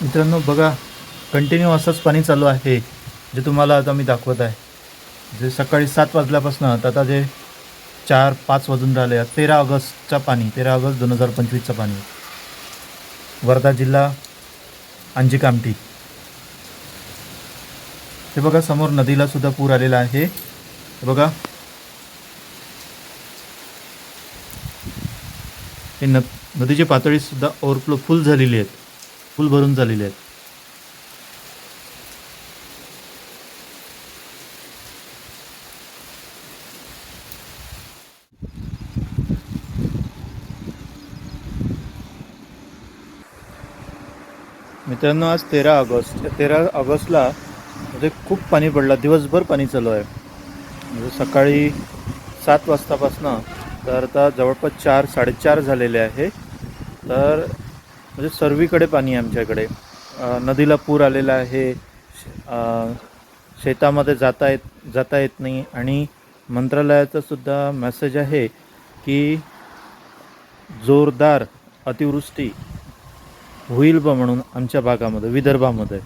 मित्रांनो बघा कंटिन्यू असंच पाणी चालू आहे जे तुम्हाला आता मी दाखवत आहे. जे सकाळी सात वाजल्यापासून आता जे चार पाच वाजून राहिले तेरा ऑगस्टचा पाणी तेरा ऑगस्ट दोन हजार पंचवीसचं पाणी. वर्धा जिल्हा अंजी कामठी हे बघा समोर नदीला सुद्धा पूर आलेला आहे. हे बघा. हे न नदीची पातळी सुद्धा ओव्हरफ्लो फुल झालेली आहेत. फुल भरून झालेले आहेत. मित्रांनो आज तेरा ऑगस्ट. या तेरा ऑगस्टला म्हणजे खूप पाणी पडलं. दिवसभर पाणी चालू आहे. म्हणजे सकाळी सात वाजतापासनं तर आता जवळपास चार साडेचार झालेले आहे. तर म्हणजे सर्वीकडे पाणी आहे आमच्याकडे. नदीला पूर आलेला आहे. शेतामध्ये जाता येत जाता येत नाही. आणि मंत्रालयाचा सुद्धा मेसेज आहे की जोरदार अतिवृष्टी होईल बा म्हणून आमच्या भागामध्ये विदर्भामध्ये.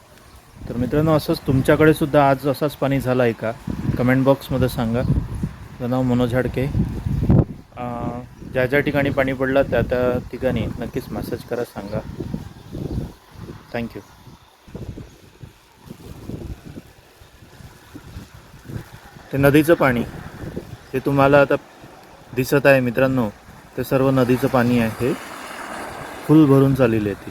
तर मित्रांनो असंच तुमच्याकडे सुद्धा आज असाच पाणी झाला आहे का कमेंट बॉक्समध्ये सांगा. माझं नाव मनोज हाडके. ज्या ज्या ठिकाणी पाणी पडलं त्या त्या ठिकाणी नक्कीच मॅसेज करा सांगा. थँक्यू ते नदीचं पाणी ते तुम्हाला आता दिसत आहे मित्रांनो ते सर्व नदीचं पाणी आहे. फुल भरून चाललेली आहे ती.